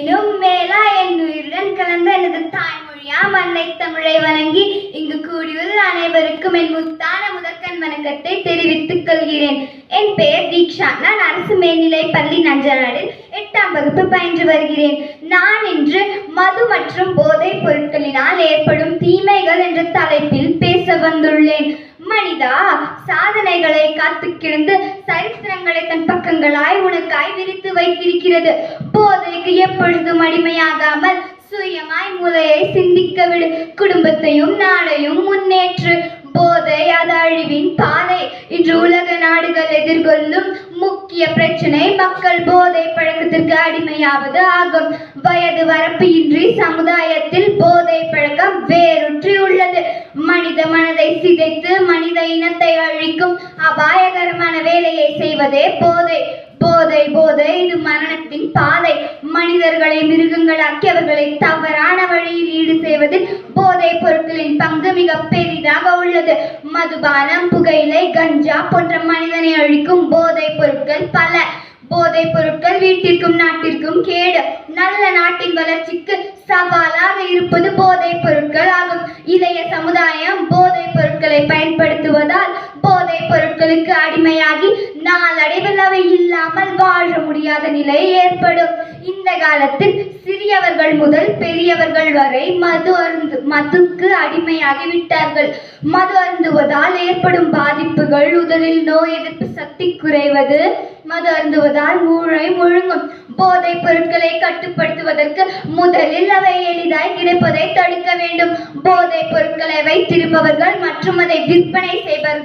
எனும் மேலா என் உயிருடன் கலந்த எனது தாய்மொழியா மண்ணை தமிழை வணங்கி இங்கு கூடியுள்ள அனைவருக்கும் என் முத்தான முதற்கண் வணக்கத்தை தெரிவித்துக் கொள்கிறேன். என் பெயர் தீக்ஷா. நான் அரசு மேல்நிலை பள்ளி நஞ்சநாடு எட்டாம் வகுப்பு பயின்று வருகிறேன். நான் இன்று மது மற்றும் போதைப் பொருட்களினால் ஏற்படும் தீமைகள் என்ற தலைப்பில் பேச வந்துள்ளேன். மனிதா சாதனைகளை காத்து கிடந்து சரித்திரங்களை தன் பக்கங்களாய் உனக்காய் விரித்து வைத்திருக்கிறது. போதைக்கு எப்பொழுதும் அடிமையாகாமல் சுயமாய் மூளையை சிந்திக்க விடு குடும்பத்தையும் நாடையும் முன்னேற்று. போதை அது அழிவின் பாதை. இன்று உலக நாடுகள் எதிர்கொள்ளும் முக்கிய பிரச்சனை மக்கள் போதை பழக்கத்திற்கு அடிமையாவது ஆகும். வயது வரப்பு இன்றி சமுதாயத்தில் போதை பழக்கம் வேறுற்றி உள்ளது. மனித மனதை சிதைத்து மனித இனத்தை அழிக்கும் அபாயகரமான வேலையை செய்வதே போதை. போதை போதை இது மரணத்தின் பாதை. மனிதர்களை மிருகங்களாக்கி அவர்களை தவறான வழியில் ஈடு செய்வதில் போதைப் பொருட்களின் பங்கு மிக பெரிதாக உள்ளது. மதுபானம் புகையிலை கஞ்சா போன்ற மனிதனை அழிக்கும் போதைப் பொருட்கள் பல. போதைப் பொருட்கள் வீட்டிற்கும் நாட்டிற்கும் கேடு. நல்ல நாட்டின் வளர்ச்சிக்கு சவாலாக இருப்பது போதைப் பொருட்கள் ஆகும். இளைய சமுதாயம் போதைப் பொருட்களை பயன்படுத்துவதால் போதைப் பொருட்களுக்கு அடிமையாகி நாளடைவில் அவை இல்லாமல் வாழ முடியாத நிலை ஏற்படும். இந்த காலத்தில் சிறியவர்கள் முதல் பெரியவர்கள் வரை மது அருந்து மதுக்கு அடிமையாகி விட்டார்கள் மது அருந்துவதால் ஏற்படும் பாதிப்புகள் உடலில் நோய் எதிர்ப்பு சக்தி குறைவது மது அருந்துவதால் மூளை முழுங்கும். போதைப் பொருட்களை கட்டுப்படுத்துவதற்கு முதலில் அவை எளிதாய் கிடைப்பதை தடுக்க வேண்டும். போதைப் பொருட்களை வைத்திருப்பவர்கள் மற்றும் அதை விற்பனை செய்பவர்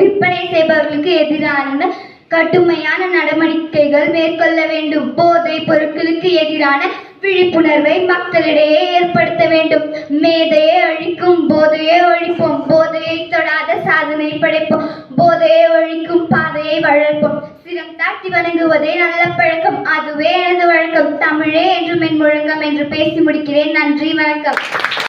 விற்பனை செய்பவர்களுக்கு எதிரான கடுமையான நடவடிக்கைகள் மேற்கொள்ள வேண்டும். போதை பொருட்களுக்கு எதிரான விழிப்புணர்வை மக்களிடையே ஏற்படுத்த வேண்டும். மேதையை அழிக்கும் போதையை ஒழிப்போம். போதையை தொடாத சாதனை படைப்போம். போதையை ஒழிக்கும் பாதையை வளர்ப்போம். சிரம் தாட்டி வணங்குவதே நல்ல பழக்கம். அதுவே எனது வழக்கம். தமிழே என்றும் என் முழக்கம் என்று பேசி முடிக்கிறேன். நன்றி வணக்கம்.